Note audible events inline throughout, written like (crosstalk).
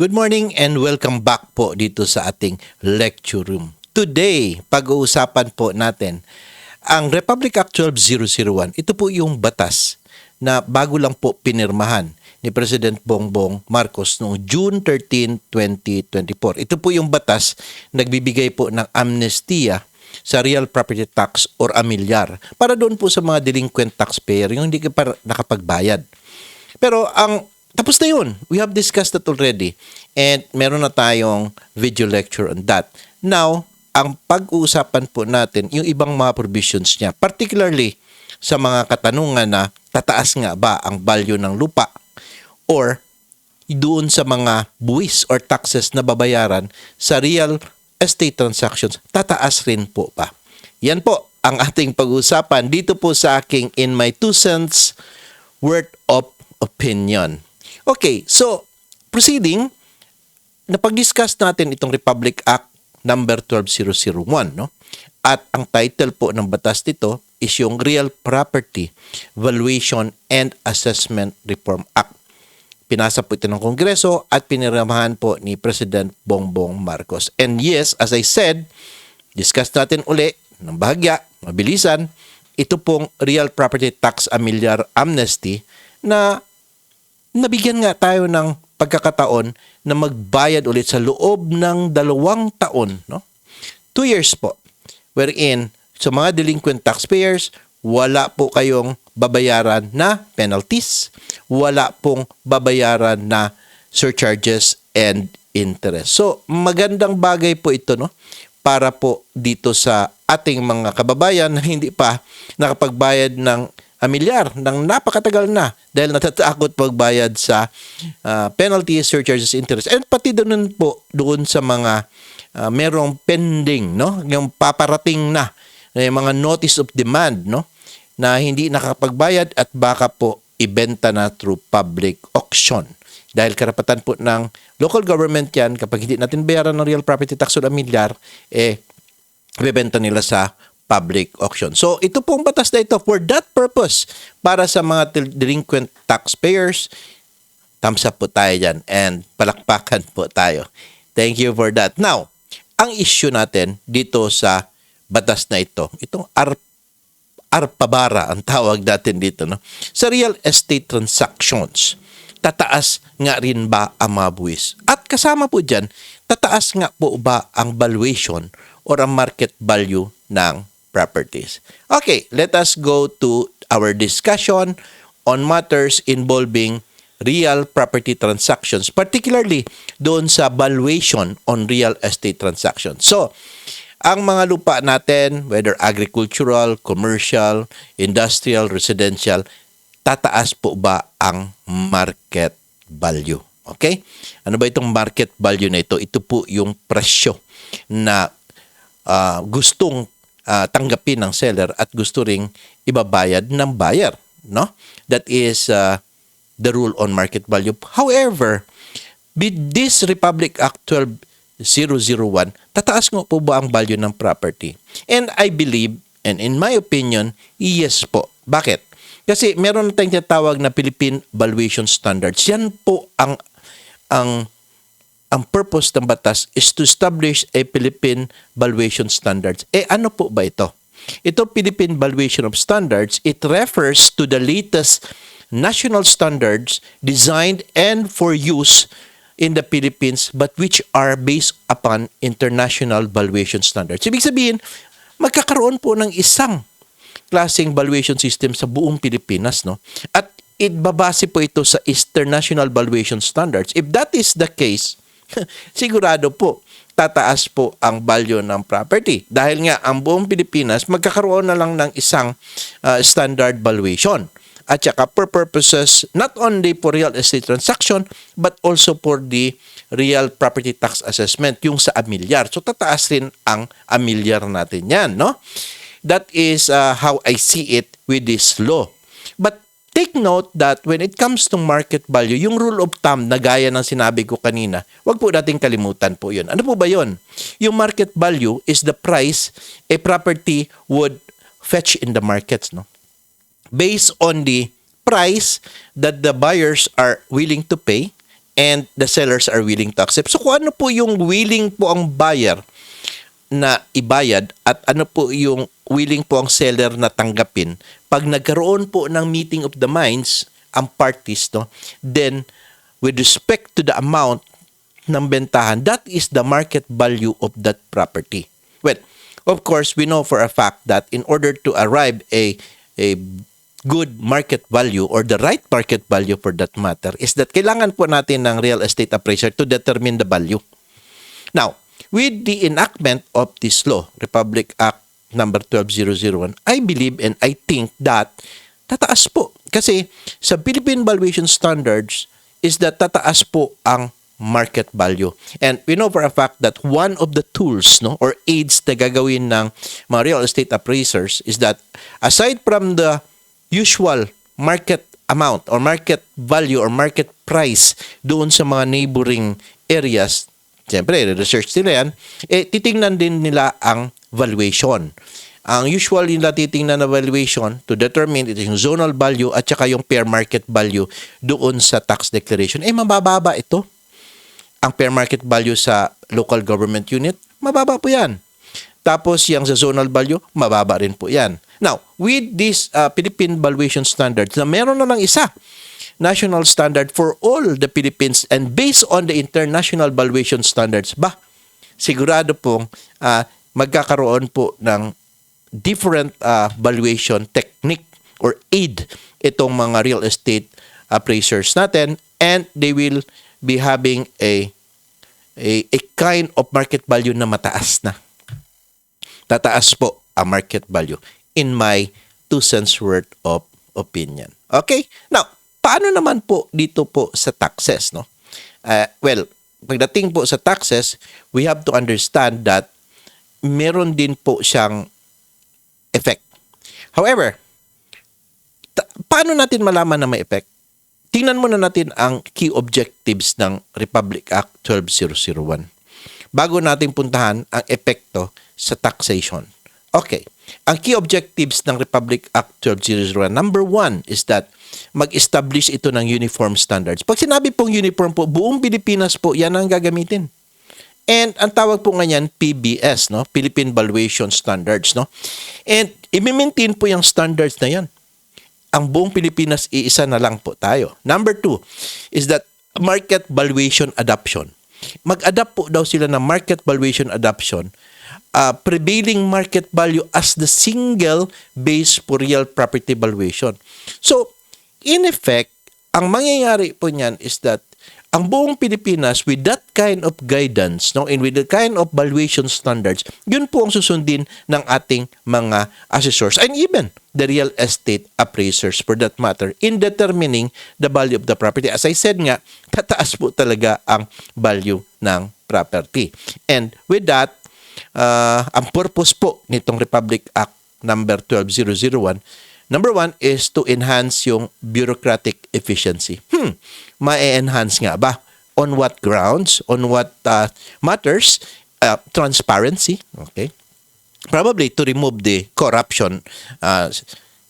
Good morning and welcome back po dito sa ating lecture room. Today, pag-uusapan po natin ang Republic Act 12001. Ito po yung batas na bago lang po pinirmahan ni President Bongbong Marcos noong June 13, 2024. Ito po yung batas nagbibigay po ng amnestia sa real property tax or amilyar para doon po sa mga delinquent taxpayer yung hindi pa nakapagbayad. Pero ang tapos na yun. We have discussed that already. And meron na tayong video lecture on that. Now, ang pag-uusapan po natin, yung ibang mga provisions niya, particularly sa mga katanungan na tataas nga ba ang value ng lupa or doon sa mga buwis or taxes na babayaran sa real estate transactions, tataas rin po pa. Yan po ang (laughs) ating pag-uusapan dito po sa aking In My Two Cents Worth of Opinion. Okay, so proceeding, napag-discuss natin itong Republic Act number 12001, no? At ang title po ng batas nito is yung Real Property Valuation and Assessment Reform Act. Pinasa po ito ng Kongreso at piniramahan po ni President Bongbong Marcos. And yes, as I said, discuss natin uli ng bahagya, mabilisan, ito pong Real Property Tax Amilyar Amnesty na nabigyan nga tayo ng pagkakataon na magbayad ulit sa loob ng dalawang taon, no? Two years po. Wherein, sa mga delinquent taxpayers, wala po kayong babayaran na penalties, wala pong babayaran na surcharges and interest. So, magandang bagay po ito, no? Para po dito sa ating mga kababayan na hindi pa nakapagbayad ng amilyar ng napakatagal na dahil natatakot magbayad sa uh, penalties, surcharges, interest. And pati doon po doon sa mga uh, merong pending, no? Yung paparating na yung mga notice of demand, no? Na hindi nakakapagbayad at baka po ibenta na through public auction. Dahil karapatan po ng local government yan, kapag hindi natin bayaran ng real property tax o amilyar, eh, ibebenta nila sa public auction. So ito pong batas na ito for that purpose para sa mga del- delinquent taxpayers. Thumbs up po tayo dyan and palakpakan po tayo. Thank you for that. Now, ang issue natin dito sa batas na ito, itong AR ARPABARA ang tawag natin dito. No? Sa real estate transactions, tataas nga rin ba ang mga buwis? At kasama po dyan, tataas nga po ba ang valuation or ang market value ng properties. Okay, let us go to our discussion on matters involving real property transactions, particularly doon sa valuation on real estate transactions. So, ang mga lupa natin, whether agricultural, commercial, industrial, residential, tataas po ba ang market value? Okay? Ano ba itong market value na ito? Ito po yung presyo na uh, gustong uh, tanggapin ng seller at gusto ring ibabayad ng buyer, no? That is uh, the rule on market value. However, with this Republic Act 12001, tataas nga po ba ang value ng property? And I believe, and in my opinion, yes po. Bakit? Kasi meron tayong tinatawag na Philippine Valuation Standards. Yan po ang ang ang purpose ng batas is to establish a Philippine Valuation Standards. Eh ano po ba ito? Ito Philippine Valuation of Standards, it refers to the latest national standards designed and for use in the Philippines but which are based upon international valuation standards. Ibig sabihin, magkakaroon po ng isang klaseng valuation system sa buong Pilipinas, no? At ibabase po ito sa international valuation standards. If that is the case, (laughs) sigurado po tataas po ang value ng property. Dahil nga ang buong Pilipinas magkakaroon na lang ng isang uh, standard valuation. At saka for purposes not only for real estate transaction but also for the real property tax assessment, yung sa amilyar. So tataas rin ang amilyar natin yan, no? That is uh, how I see it with this law. But take note that when it comes to market value, yung rule of thumb na gaya ng sinabi ko kanina, wag po nating kalimutan po yun. Ano po ba yun? Yung market value is the price a property would fetch in the markets, no? Based on the price that the buyers are willing to pay and the sellers are willing to accept. So kung ano po yung willing po ang buyer na ibayad at ano po yung willing po ang seller na tanggapin, pag nagkaroon po ng meeting of the minds ang parties, no, then with respect to the amount ng bentahan, that is the market value of that property. Well, of course, we know for a fact that in order to arrive a a good market value or the right market value for that matter is that kailangan po natin ng real estate appraiser to determine the value. Now, with the enactment of this law, Republic Act number 12001, I believe and I think that tataas po. Kasi sa Philippine Valuation Standards is that tataas po ang market value. And we know for a fact that one of the tools no or aids na gagawin ng mga real estate appraisers is that aside from the usual market amount or market value or market price doon sa mga neighboring areas, siyempre, research nila yan, eh, titingnan din nila ang valuation. Ang usual nila titingnan na valuation to determine ito yung zonal value at saka yung fair market value doon sa tax declaration. Eh, mabababa ito. Ang fair market value sa local government unit, mababa po yan. Tapos yung sa zonal value, mababa rin po yan. Now, with this uh, Philippine valuation standards, na meron na lang isa, national standard for all the Philippines and based on the international valuation standards, ba, sigurado pong uh, magkakaroon po ng different uh, valuation technique or aid itong mga real estate appraisers natin and they will be having a a, a kind of market value na mataas na. Tataas po ang market value in my two cents worth of opinion. Okay? Now, paano naman po dito po sa taxes, no? Uh, well, pagdating po sa taxes, we have to understand that meron din po siyang effect. However, paano natin malaman na may effect? Tingnan muna natin ang key objectives ng Republic Act 12001 bago natin puntahan ang epekto sa taxation. Okay. Ang key objectives ng Republic Act 12001, number one is that mag-establish ito ng uniform standards. Pag sinabi pong uniform po, buong Pilipinas po, yan ang gagamitin. And ang tawag po nga niyan, PBS, no? Philippine Valuation Standards, no? And i-maintain po yung standards na yan. Ang buong Pilipinas, iisa na lang po tayo. Number two is that market valuation adoption. Mag-adapt po daw sila ng market valuation adoption uh, prevailing market value as the single base for real property valuation. So, in effect, ang mangyayari po niyan is that ang buong Pilipinas with that kind of guidance no and with the kind of valuation standards yun po ang susundin ng ating mga assessors and even the real estate appraisers for that matter in determining the value of the property as I said nga (laughs) tataas po talaga ang value ng property and with that uh, ang purpose po nitong Republic Act number 12001 Number one is to enhance yung bureaucratic efficiency. Hmm, ma-enhance nga ba? On what grounds? On what uh, matters? Uh, transparency, okay? Probably to remove the corruption uh,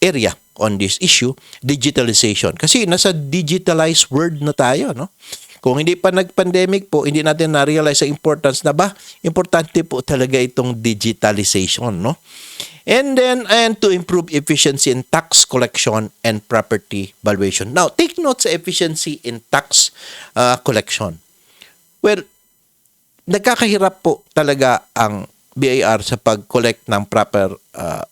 area on this issue, digitalization. Kasi nasa digitalized world na tayo, no? Kung hindi pa nag-pandemic po, hindi natin na-realize sa importance na ba? Importante po talaga itong digitalization, no? And then, and to improve efficiency in tax collection and property valuation. Now, take note sa efficiency in tax uh, collection. Well, nagkakahirap po talaga ang BIR sa pag-collect ng proper uh,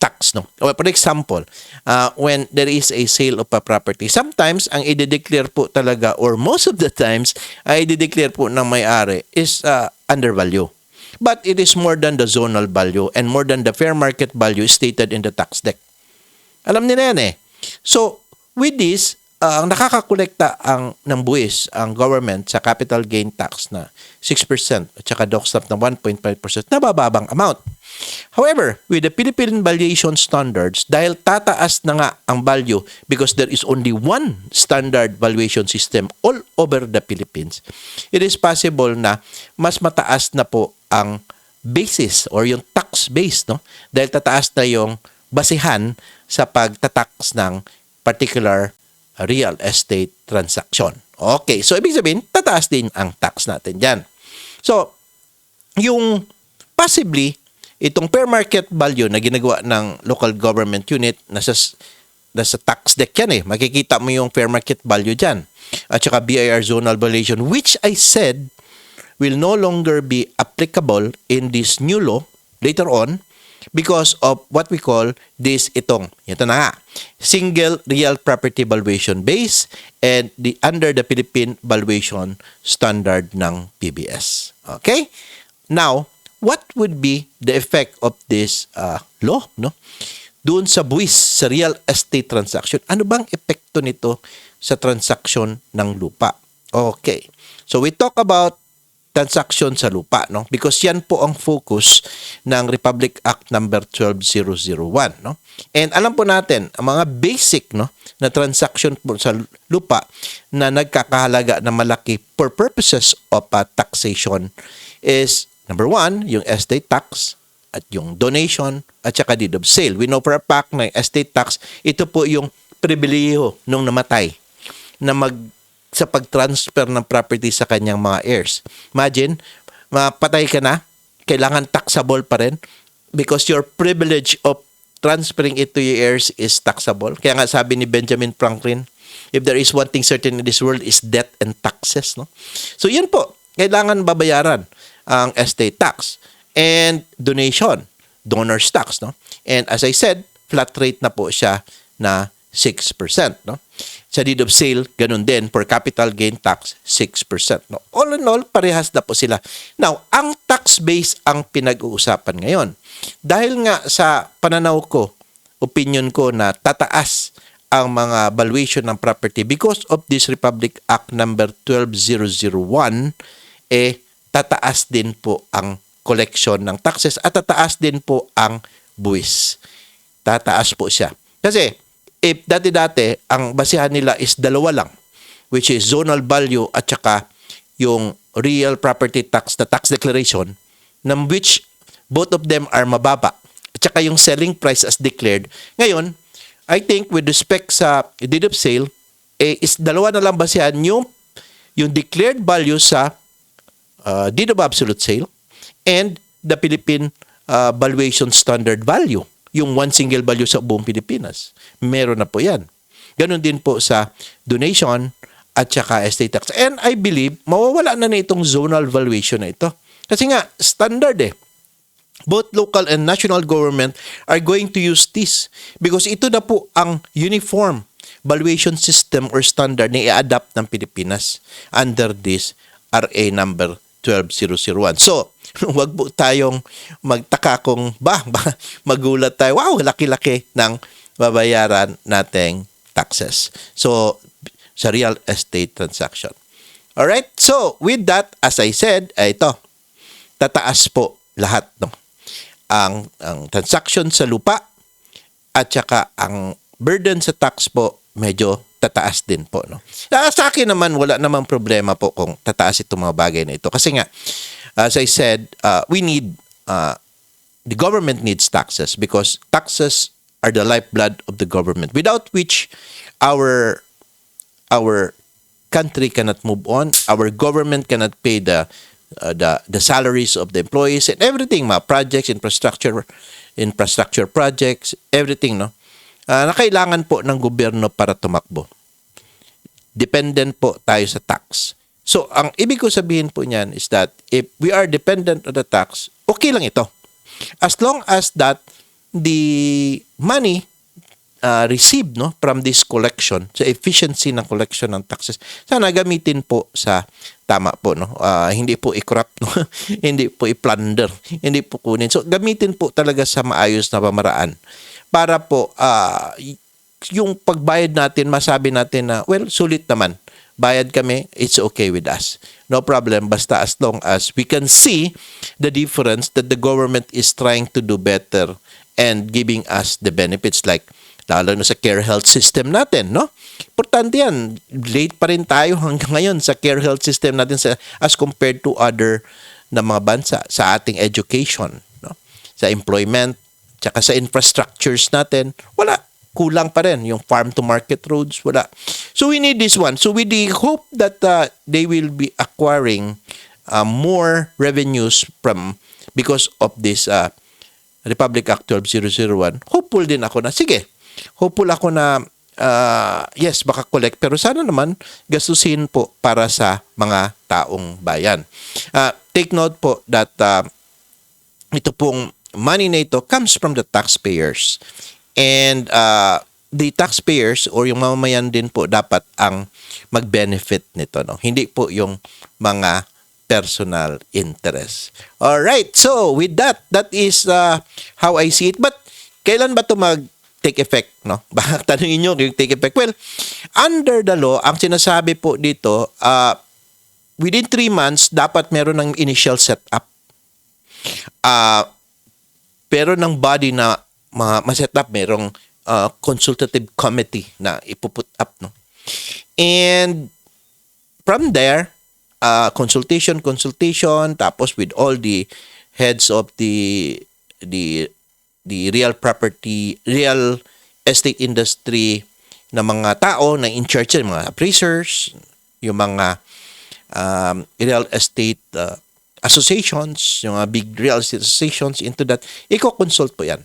tax no? Or for example uh, when there is a sale of a property sometimes ang i-declare po talaga or most of the times ay i-declare po ng may-ari is uh, undervalue but it is more than the zonal value and more than the fair market value stated in the tax deck. Alam nila yan eh. So with this uh, ang nakakakolekta ang ng buwis ang government sa capital gain tax na 6% at saka dockstamp na 1.5% na bababang amount However, with the Philippine valuation standards, dahil tataas na nga ang value because there is only one standard valuation system all over the Philippines, it is possible na mas mataas na po ang basis or yung tax base, no? Dahil tataas na yung basihan sa pagtatax ng particular real estate transaction. Okay, so ibig sabihin, tataas din ang tax natin dyan. So, yung possibly, itong fair market value na ginagawa ng local government unit, nasa, nasa tax deck yan eh. Makikita mo yung fair market value dyan. At saka BIR zonal valuation, which I said will no longer be applicable in this new law later on because of what we call this itong. Ito na nga. Single real property valuation base and the under the Philippine valuation standard ng PBS okay? Now what would be the effect of this uh, law no? Doon sa buwis sa real estate transaction ano bang epekto nito sa transaction ng lupa? Okay. So we talk about transaction sa lupa no? Because yan po ang focus ng Republic Act number 12001 no? And alam po natin ang mga basic no na transaction po sa lupa na nagkakahalaga na malaki for purposes of uh, taxation is number one yung estate tax at yung donation at saka deed of sale. We know for a fact na estate tax ito po yung pribilehiyo nung namatay na mag sa pag-transfer ng property sa kanyang mga heirs. Imagine, mapatay ka na, kailangan taxable pa rin because your privilege of transferring it to your heirs is taxable. Kaya nga sabi ni Benjamin Franklin, if there is one thing certain in this world is debt and taxes. No? So yun po, kailangan babayaran ang estate tax and donation, donor's tax. No? And as I said, flat rate na po siya na 6%. No? Sa deed of sale, ganun din. For capital gain tax, 6%. No? All in all, parehas na po sila. Now, ang tax base ang pinag-uusapan ngayon. Dahil nga sa pananaw ko, opinion ko na tataas ang mga valuation ng property because of this Republic Act number 12001, eh, tataas din po ang collection ng taxes at tataas din po ang buwis. Tataas po siya. Kasi, if dati-dati ang basihan nila is dalawa lang which is zonal value at saka yung real property tax na tax declaration ng which both of them are mababa. At saka yung selling price as declared. Ngayon I think with respect sa deed of sale eh, is dalawa na lang basihan yung yung declared value sa uh, deed of absolute sale and the Philippine uh, valuation standard value yung one single value sa buong Pilipinas. Meron na po yan. Ganon din po sa donation at saka estate tax. And I believe, mawawala na na itong zonal valuation na ito. Kasi nga, standard eh. Both local and national government are going to use this because ito na po ang uniform valuation system or standard na i-adapt ng Pilipinas under this RA number 12001. So, (laughs) wag po tayong magtaka kung ba, (laughs) ba magulat tayo. Wow, laki-laki ng babayaran nating taxes. So, sa real estate transaction. Alright? So, with that, as I said, ay ito, tataas po lahat no ang ang transaction sa lupa at saka ang burden sa tax po medyo tataas din po no. Ah, Sa akin naman wala namang problema po kung tataas itong mga bagay na ito kasi nga as I said uh, we need uh, the government needs taxes because taxes are the lifeblood of the government without which our our country cannot move on our government cannot pay the uh, the the salaries of the employees and everything mga projects infrastructure infrastructure projects everything no Ah, na kailangan po ng gobyerno para tumakbo. Dependent po tayo sa tax. So, ang ibig ko sabihin po niyan is that if we are dependent on the tax, okay lang ito. As long as that the money uh, received no from this collection, sa efficiency ng collection ng taxes, sana gamitin po sa tama po no. Ah, hindi po i-corrupt no. (laughs) hindi po i-plunder, hindi po kunin. So gamitin po talaga sa maayos na pamaraan para po y- yung pagbayad natin masabi natin na well sulit naman bayad kami it's okay with us. No problem basta as long as we can see the difference that the government is trying to do better and giving us the benefits like lalo na sa care health system natin no? Importante yan. Late pa rin tayo hanggang ngayon sa care health system natin sa, as compared to other na mga bansa sa ating education no? Sa employment tsaka sa infrastructures natin, wala. kulang pa rin yung farm to market roads wala so we need this one. So with the hope that uh, they will be acquiring uh, more revenues from because of this uh, Republic Act 12001 hopeful din ako na sige hopeful ako na uh, yes baka collect. Pero sana naman gastusin po para sa mga taong bayan. Uh, take note po that uh, ito pong money na ito comes from the taxpayers. And uh, the taxpayers or yung mamamayan din po dapat ang mag-benefit nito. No? Hindi po yung mga personal interest. All right. So with that, that is uh, how I see it. But kailan ba ito mag take effect, no? (laughs) Baka tanungin nyo yung take effect. Well, under the law, ang sinasabi po dito, uh, within three months, dapat meron ng initial setup ah pero ng body na ma- ma-set up merong ah, consultative committee na ipuput up no and from there ah, consultation consultation tapos with all the heads of the the the real property real estate industry na mga tao na in charge yan, mga appraisers yung mga um, real estate uh, associations, yung mga big real estate associations into that, i-consult po yan.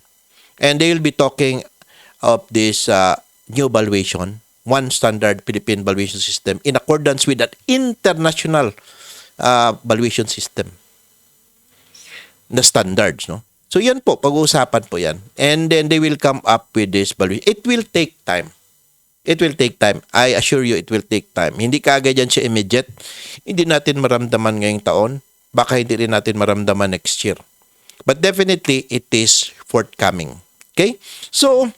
And they will be talking of this uh, new valuation, one standard Philippine valuation system in accordance with that international uh, valuation system na standards, no? So yan po, pag-uusapan po yan. And then they will come up with this valuation. It will take time. It will take time. I assure you, it will take time. Hindi kaagad yan siya immediate. Hindi natin maramdaman ngayong taon. Baka hindi rin natin maramdaman next year. But definitely, it is forthcoming. Okay? So,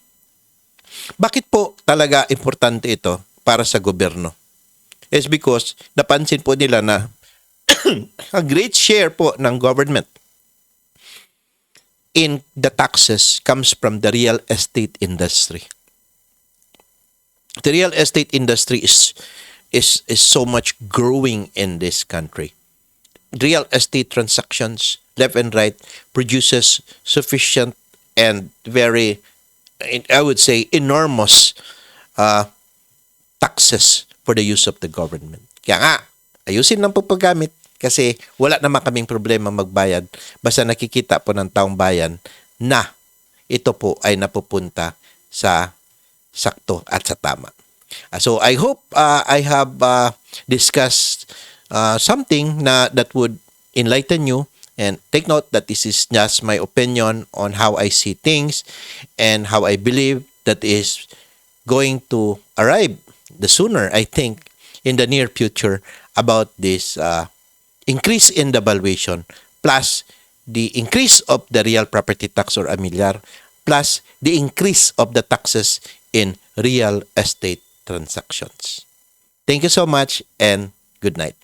bakit po talaga importante ito para sa gobyerno? Is because napansin po nila na (clears throat) a great share po ng government in the taxes comes from the real estate industry. The real estate industry is is is so much growing in this country. Real estate transactions left and right produces sufficient and very I would say enormous uh, taxes for the use of the government. Kaya nga, ayusin po paggamit kasi wala naman kaming problema magbayad basta nakikita po ng taong bayan na ito po ay napupunta sa sakto at sa tama. Uh, so I hope uh, I have uh, discussed uh, something na that would enlighten you and take note that this is just my opinion on how I see things and how I believe that is going to arrive the sooner I think in the near future about this uh, increase in the valuation plus the increase of the real property tax or amilyar plus the increase of the taxes in real estate transactions. Thank you so much and good night.